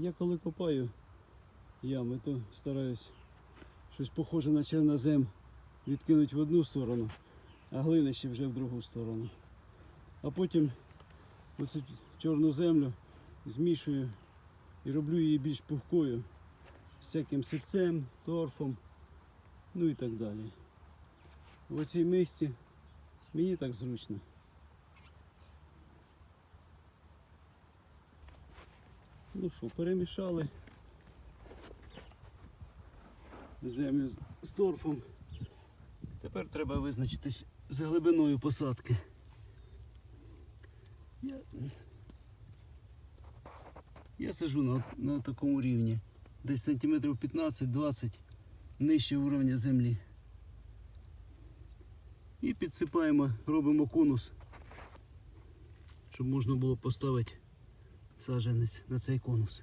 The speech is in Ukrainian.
Я коли копаю ями, то стараюсь щось похоже на чернозем відкинути в одну сторону, а глинище вже в другу сторону. А потім оцю чорну землю змішую і роблю її більш пухкою, всяким сипцем, торфом, ну і так далі. В цій мисці мені так зручно. Ну що, перемішали землю з- торфом. Тепер треба визначитись з глибиною посадки. Я, я сижу на, на такому рівні, десь сантиметрів 15-20 нижче уровня землі. І підсипаємо, робимо конус, щоб можна було поставити саджанець на цей конус.